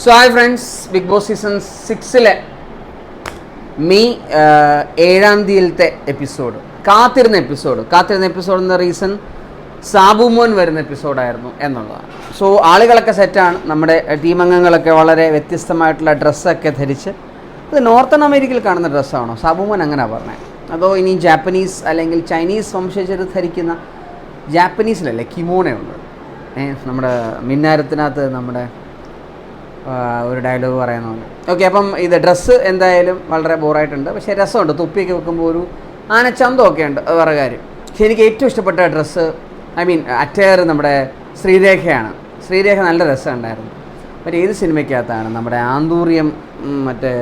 So hi friends Bigg Boss season സിക്സിലെ May ഏഴാം തീയതിയിലത്തെ episode കാത്തിരുന്ന എപ്പിസോഡ് കാത്തിരുന്ന എപ്പിസോഡ് എന്ന റീസൺ സാബുമോൻ വരുന്ന എപ്പിസോഡായിരുന്നു എന്നുള്ളതാണ്. സോ ആളുകളൊക്കെ സെറ്റാണ് നമ്മുടെ ടീം അംഗങ്ങളൊക്കെ വളരെ വ്യത്യസ്തമായിട്ടുള്ള ഡ്രസ്സൊക്കെ ധരിച്ച്. അത് നോർത്തൺ അമേരിക്കയിൽ കാണുന്ന ഡ്രസ്സാണോ സാബുമോൻ അങ്ങനെ പറഞ്ഞത് അതോ ഇനി ജാപ്പനീസ് അല്ലെങ്കിൽ ചൈനീസ് വംശജർ ധരിക്കുന്ന ജാപ്പനീസിലല്ലേ കിമോണയുണ്ട് നമ്മുടെ മിന്നാരത്തിനകത്ത് നമ്മുടെ ഒരു ഡയലോഗ് പറയുന്നുണ്ട് ഓക്കെ അപ്പം ഇത് ഡ്രസ്സ് എന്തായാലും വളരെ ബോറായിട്ടുണ്ട്. പക്ഷേ രസമുണ്ട്. തുപ്പിയൊക്കെ വെക്കുമ്പോൾ ഒരു ആനച്ചന്തമൊക്കെ ഉണ്ട്. വേറെ കാര്യം. പക്ഷേ എനിക്ക് ഏറ്റവും ഇഷ്ടപ്പെട്ട ഡ്രസ്സ് ഐ മീൻ അറ്റയർ നമ്മുടെ ശ്രീരേഖയാണ്. ശ്രീരേഖ നല്ല രസമുണ്ടായിരുന്നു. മറ്റേ ഏത് സിനിമയ്ക്കകത്താണ് നമ്മുടെ ആന്തൂറിയം ഉം, മറ്റേ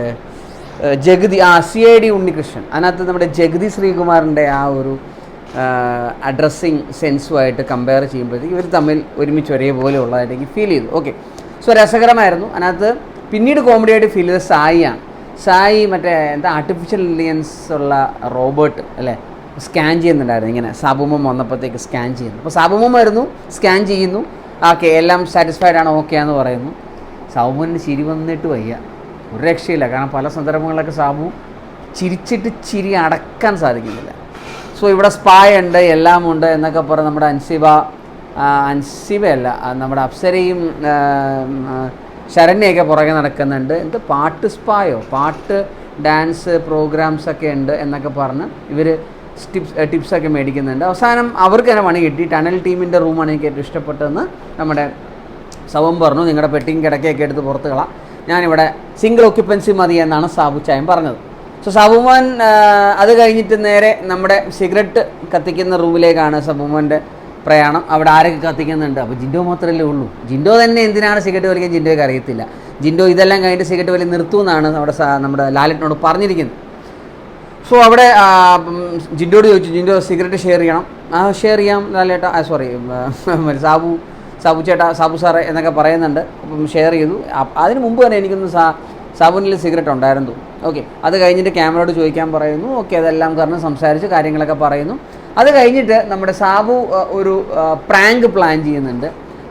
ജഗതി ആ സി ഐ ഡി ഉണ്ണികൃഷ്ണൻ. അതിനകത്ത് നമ്മുടെ ജഗതി ശ്രീകുമാറിന്റെ ആ ഒരു അഡ്രസ്സിങ് സെൻസുമായിട്ട് കമ്പയർ ചെയ്യുമ്പോഴത്തേക്ക് ഇവർ തമ്മിൽ ഒരുമിച്ച് ഒരേപോലെ ഉള്ളതായിട്ട് എനിക്ക് ഫീൽ ചെയ്തു. ഓക്കെ സോ രസകരമായിരുന്നു. അതിനകത്ത് പിന്നീട് കോമഡി ആയിട്ട് ഫീൽ ചെയ്തത് സായിയാണ്. സായി മറ്റേ എന്താ ആർട്ടിഫിഷ്യൽ ഇന്റലിജൻസ് ഉള്ള റോബോട്ട് അല്ലേ? സ്കാൻ ചെയ്യുന്നുണ്ടായിരുന്നു ഇങ്ങനെ. സാബുമം വന്നപ്പോഴത്തേക്ക് സ്കാൻ ചെയ്യുന്നു. അപ്പോൾ സാബുമം വരുന്നു സ്കാൻ ചെയ്യുന്നു. ഓക്കെ എല്ലാം സാറ്റിസ്ഫൈഡ് ആണ് ഓക്കെ എന്ന് പറയുന്നു. സാബുമോന് ചിരി വന്നിട്ട് വയ്യ. ഒരു രക്ഷയില്ല. കാരണം പല സന്ദർഭങ്ങളിലൊക്കെ സാബു ചിരിച്ചിട്ട് ചിരി അടക്കാൻ സാധിക്കുന്നില്ല. സോ ഇവിടെ സ്പായ ഉണ്ട് എല്ലാമുണ്ട് എന്നൊക്കെ പറഞ്ഞ് നമ്മുടെ അൻസിബ അൻസിബയല്ല നമ്മുടെ അപ്സരയും ശരണ്യൊക്കെ പുറകെ നടക്കുന്നുണ്ട്. എന്ത് പാട്ട് സ്പായോ? പാട്ട് ഡാൻസ് പ്രോഗ്രാംസ് ഒക്കെ ഉണ്ട് എന്നൊക്കെ പറഞ്ഞ് ഇവർ ടിപ്സ് ടിപ്സൊക്കെ മേടിക്കുന്നുണ്ട്. അവസാനം അവർക്ക് തന്നെ പണി കിട്ടി. ടണൽ ടീമിന്റെ റൂമാണ് എനിക്ക് ഏറ്റവും ഇഷ്ടപ്പെട്ടതെന്ന് നമ്മുടെ സവം പറഞ്ഞു. നിങ്ങളുടെ പെട്ടിങ് കിടക്കയൊക്കെ എടുത്ത് പുറത്ത് കളാം. ഞാനിവിടെ സിംഗിൾ ഒക്യുപ്പൻസി മതി എന്നാണ് സാബു ചായം പറഞ്ഞത്. സോ സബുമോൻ അത് കഴിഞ്ഞിട്ട് നേരെ നമ്മുടെ സിഗരറ്റ് കത്തിക്കുന്ന റൂമിലേക്കാണ് സാബുമോന്റെ പ്രയാണം അവിടെ ആരൊക്കെ കത്തിക്കുന്നുണ്ട്? അപ്പോൾ ജിൻഡോ മാത്രമല്ലേ ഉള്ളൂ. ജിൻഡോ തന്നെ എന്തിനാണ് സിഗരറ്റ് വലിക്കാൻ ജിൻഡോയ്ക്ക് അറിയത്തില്ല. ജിൻഡോ ഇതെല്ലാം കഴിഞ്ഞിട്ട് സിഗരറ്റ് വലി നിർത്തുമെന്നാണ് നമ്മുടെ നമ്മുടെ ലാലറ്റിനോട് പറഞ്ഞിരിക്കുന്നത്. സോ അവിടെ ജിൻഡോട് ചോദിച്ചു ജിൻഡോ സിഗരറ്റ് ഷെയർ ചെയ്യണം? ആ ഷെയർ ചെയ്യാം ലാലേട്ടാ. സോറി സാബു സാബു ചേട്ടാ സാബു സാറേ എന്നൊക്കെ പറയുന്നുണ്ട്. അപ്പം ഷെയർ ചെയ്തു. അതിന് മുമ്പ് തന്നെ എനിക്കൊന്ന് സാ സാബുനിൽ സിഗരറ്റ് ഉണ്ടായിരുന്നു. ഓക്കെ അത് കഴിഞ്ഞിട്ട് ക്യാമറയോട് ചോദിക്കാൻ പറയുന്നു. ഓക്കെ അതെല്ലാം കാരണം സംസാരിച്ച് കാര്യങ്ങളൊക്കെ പറയുന്നു. അത് കഴിഞ്ഞിട്ട് നമ്മുടെ സാബു ഒരു പ്രാങ്ക് പ്ലാൻ ചെയ്യുന്നുണ്ട്.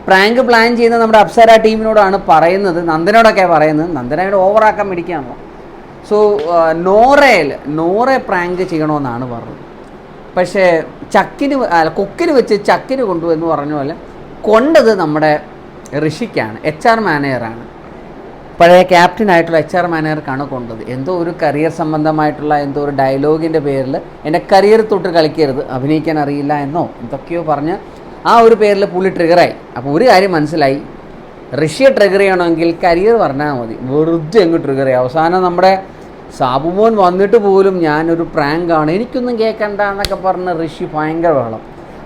പ്രാങ്ക് പ്ലാൻ ചെയ്യുന്ന നമ്മുടെ അപ്സര ടീമിനോടാണ് പറയുന്നത് നന്ദനോടൊക്കെ പറയുന്നത് നന്ദനയുടെ ഓവറാക്കാൻ മേടിക്കാമോ സോ നോറയിൽ നോറെ പ്രാങ്ക് ചെയ്യണമെന്നാണ് പറഞ്ഞത്. പക്ഷേ ചക്കിന് അല്ല കൊക്കിന് വെച്ച് ചക്കിന് കൊണ്ടുവന്ന് പറഞ്ഞ പോലെ കൊണ്ടത് നമ്മുടെ ഋഷിക്കാണ് എച്ച് ആർ മാനേജറാണ് പഴയ ക്യാപ്റ്റൻ ആയിട്ടുള്ള എച്ച് ആർ മാനേജർക്കാണ് കൊണ്ടത്. എന്തോ ഒരു കരിയർ സംബന്ധമായിട്ടുള്ള എന്തോ ഒരു ഡയലോഗിന്റെ പേരിൽ എന്റെ കരിയർ തൊട്ട് കളിക്കരുത് അഭിനയിക്കാൻ അറിയില്ല എന്നോ എന്തൊക്കെയോ പറഞ്ഞ് ആ ഒരു പേരിൽ പുള്ളി ട്രിഗറായി അപ്പോൾ ഒരു കാര്യം മനസ്സിലായി. റഷ്യ ട്രിഗർ ചെയ്യണമെങ്കിൽ കരിയർ പറഞ്ഞാൽ മതി. വെറുതെ അങ്ങ് ട്രിഗർ ചെയ്യും. അവസാനം നമ്മുടെ സാബുമോൻ വന്നിട്ട് പോലും ഞാനൊരു പ്രാങ്കാണ് എനിക്കൊന്നും കേൾക്കണ്ട എന്നൊക്കെ പറഞ്ഞ് ഋഷി ഭയങ്കര വേളം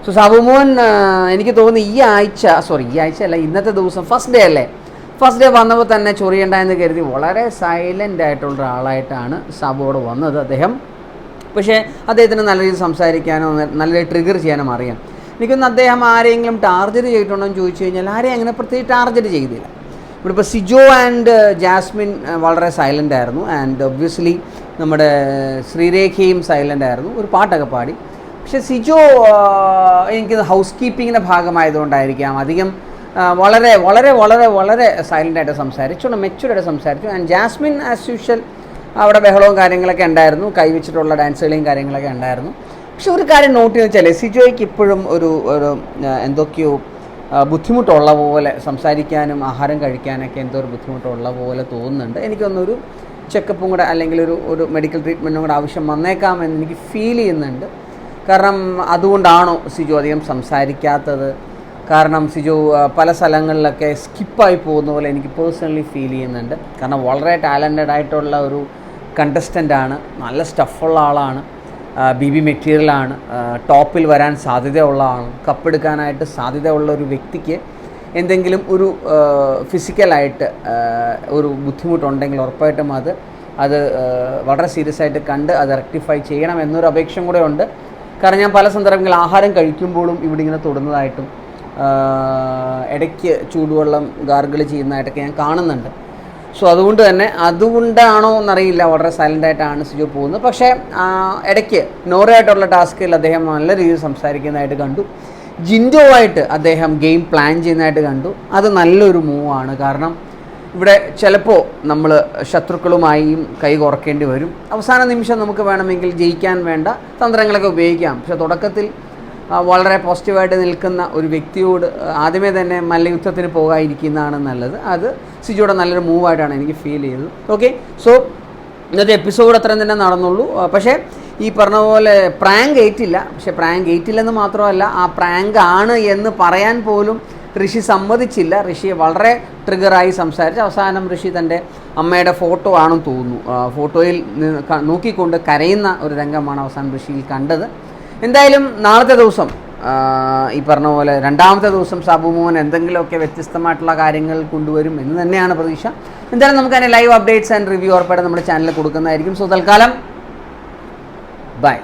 സോ സാബുമോൻ എനിക്ക് തോന്നുന്നു ഈ ആഴ്ച സോറി ഈ ആഴ്ച അല്ല ഇന്നത്തെ ദിവസം ഫസ്റ്റ് ഡേ അല്ലേ? ഫസ്റ്റ് ഡേ വന്നപ്പോൾ തന്നെ ചൊറിയണ്ട എന്ന് കരുതി വളരെ സൈലന്റ് ആയിട്ടുള്ള ഒരാളായിട്ടാണ് സബോട് വന്നത് അദ്ദേഹം. പക്ഷേ അദ്ദേഹത്തിന് നല്ല രീതിയിൽ സംസാരിക്കാനോ നല്ല രീതിയിൽ ട്രിഗർ ചെയ്യാനും അറിയാം. എനിക്കൊന്ന് അദ്ദേഹം ആരെങ്കിലും ടാർജറ്റ് ചെയ്തിട്ടുണ്ടോ എന്ന് ചോദിച്ചു കഴിഞ്ഞാൽ ആരെയും അങ്ങനെ പ്രത്യേകിച്ച് ടാർജറ്റ് ചെയ്തില്ല. ഇവിടെ ഇപ്പോൾ സിജോ ആൻഡ് ജാസ്മിൻ വളരെ സൈലന്റ് ആയിരുന്നു. ആൻഡ് ഒബ്വിയസ്ലി നമ്മുടെ ശ്രീരേഖയും സൈലന്റ് ആയിരുന്നു. ഒരു പാട്ടൊക്കെ പാടി. പക്ഷേ സിജോ എനിക്ക് ഹൗസ് കീപ്പിങ്ങിന്റെ ഭാഗമായതുകൊണ്ടായിരിക്കാം. അധികം വളരെ വളരെ വളരെ വളരെ സൈലന്റായിട്ട് സംസാരിച്ചു. മെച്ചുറായിട്ട് സംസാരിച്ചു. ആൻഡ് ജാസ്മിൻ ആസ് യൂഷ്വൽ അവിടെ ബഹളവും കാര്യങ്ങളൊക്കെ ഉണ്ടായിരുന്നു. കൈവച്ചിട്ടുള്ള ഡാൻസുകളെയും കാര്യങ്ങളൊക്കെ ഉണ്ടായിരുന്നു. പക്ഷെ ഒരു കാര്യം നോട്ട് ചെയ്ത് വെച്ചാൽ സിജോയ്ക്ക് ഇപ്പോഴും ഒരു ഒരു എന്തൊക്കെയോ ബുദ്ധിമുട്ടുള്ള പോലെ സംസാരിക്കാനും ആഹാരം കഴിക്കാനൊക്കെ എന്തോ ഒരു ബുദ്ധിമുട്ടുള്ള പോലെ തോന്നുന്നുണ്ട്. എനിക്കൊന്നൊരു ചെക്കപ്പും കൂടെ അല്ലെങ്കിൽ ഒരു ഒരു മെഡിക്കൽ ട്രീറ്റ്മെന്റും കൂടെ ആവശ്യം വന്നേക്കാമെന്ന് എനിക്ക് ഫീൽ ചെയ്യുന്നുണ്ട്. കാരണം അതുകൊണ്ടാണോ സിജു അധികം സംസാരിക്കാത്തത്? കാരണം സിജു പല സ്ഥലങ്ങളിലൊക്കെ സ്കിപ്പായി പോകുന്ന പോലെ എനിക്ക് പേഴ്സണലി ഫീൽ ചെയ്യുന്നുണ്ട്. കാരണം വളരെ ടാലന്റഡ് ആയിട്ടുള്ള ഒരു കണ്ടസ്റ്റന്റ് ആണ്. നല്ല സ്റ്റഫുള്ള ആളാണ്. ബി ബി മെറ്റീരിയലാണ് ടോപ്പിൽ വരാൻ സാധ്യതയുള്ള ആളാണ് കപ്പെടുക്കാനായിട്ട് സാധ്യതയുള്ള ഒരു വ്യക്തിക്ക് എന്തെങ്കിലും ഒരു ഫിസിക്കലായിട്ട് ഒരു ബുദ്ധിമുട്ടുണ്ടെങ്കിൽ ഉറപ്പായിട്ടും അത് അത് വളരെ സീരിയസ് ആയിട്ട് കണ്ട് അത് റെക്ടിഫൈ ചെയ്യണം എന്നൊരു അപേക്ഷയും കൂടെ ഉണ്ട്. കാരണം ഞാൻ പല സന്ദർഭങ്ങളിൽ ആഹാരം കഴിക്കുമ്പോഴും ഇവിടെ ഇങ്ങനെ തൊടുന്നതായിട്ടും ഇടയ്ക്ക് ചൂടുവെള്ളം ഗാർഗിൾ ചെയ്യുന്നതായിട്ടൊക്കെ ഞാൻ കാണുന്നുണ്ട്. സോ അതുകൊണ്ട് തന്നെ അതുകൊണ്ടാണോ എന്നറിയില്ല. വളരെ സൈലന്റായിട്ടാണ് സിജോ പോകുന്നത്. പക്ഷേ ഇടയ്ക്ക് നോറയായിട്ടുള്ള ടാസ്കിൽ അദ്ദേഹം നല്ല രീതിയിൽ സംസാരിക്കുന്നതായിട്ട് കണ്ടു. ജിൻഡോ ആയിട്ട് അദ്ദേഹം ഗെയിം പ്ലാൻ ചെയ്യുന്നതായിട്ട് കണ്ടു. അത് നല്ലൊരു മൂവാണ്. കാരണം ഇവിടെ ചിലപ്പോൾ നമ്മൾ ശത്രുക്കളുമായും കൈ കുറക്കേണ്ടി വരും. അവസാന നിമിഷം നമുക്ക് വേണമെങ്കിൽ ജയിക്കാൻ വേണ്ട തന്ത്രങ്ങളൊക്കെ ഉപയോഗിക്കാം. പക്ഷേ തുടക്കത്തിൽ വളരെ പോസിറ്റീവായിട്ട് നിൽക്കുന്ന ഒരു വ്യക്തിയോട് ആദ്യമേ തന്നെ മല്ലയുദ്ധത്തിന് പോകാതിരിക്കുന്നതാണ് നല്ലത്. അത് സിജിയുടെ നല്ലൊരു മൂവായിട്ടാണ് എനിക്ക് ഫീൽ ചെയ്തത്. ഓക്കെ സോ ഇന്നത്തെ എപ്പിസോഡ് അത്രയും തന്നെ നടന്നുള്ളൂ. പക്ഷേ ഈ പറഞ്ഞ പോലെ പ്രാങ്ക് ഏറ്റില്ല. പക്ഷെ പ്രാങ്ക് ഏറ്റില്ലെന്ന് മാത്രമല്ല ആ പ്രാങ്ക് ആണ് എന്ന് പറയാൻ പോലും ഋഷി സമ്മതിച്ചില്ല. ഋഷിയെ വളരെ ട്രിഗറായി സംസാരിച്ച് അവസാനം ഋഷി തന്റെ അമ്മയുടെ ഫോട്ടോ ആണെന്ന് തോന്നുന്നു. ഫോട്ടോയിൽ നോക്കിക്കൊണ്ട് കരയുന്ന ഒരു രംഗമാണ് അവസാനം ഋഷിയിൽ കണ്ടത്. എന്തായാലും നാളത്തെ ദിവസം ഈ പറഞ്ഞ പോലെ രണ്ടാമത്തെ ദിവസം സാബു മോഹൻ എന്തെങ്കിലുമൊക്കെ വ്യത്യസ്തമായിട്ടുള്ള കാര്യങ്ങൾ കൊണ്ടുവരും എന്ന് തന്നെയാണ് പ്രതീക്ഷ. എന്തായാലും നമുക്ക് അതിന്റെ ലൈവ് അപ്ഡേറ്റ്സ് ആൻഡ് റിവ്യൂ ഉറപ്പായിട്ട് നമ്മുടെ ചാനലിൽ കൊടുക്കുന്നതായിരിക്കും. സോ തൽക്കാലം ബൈ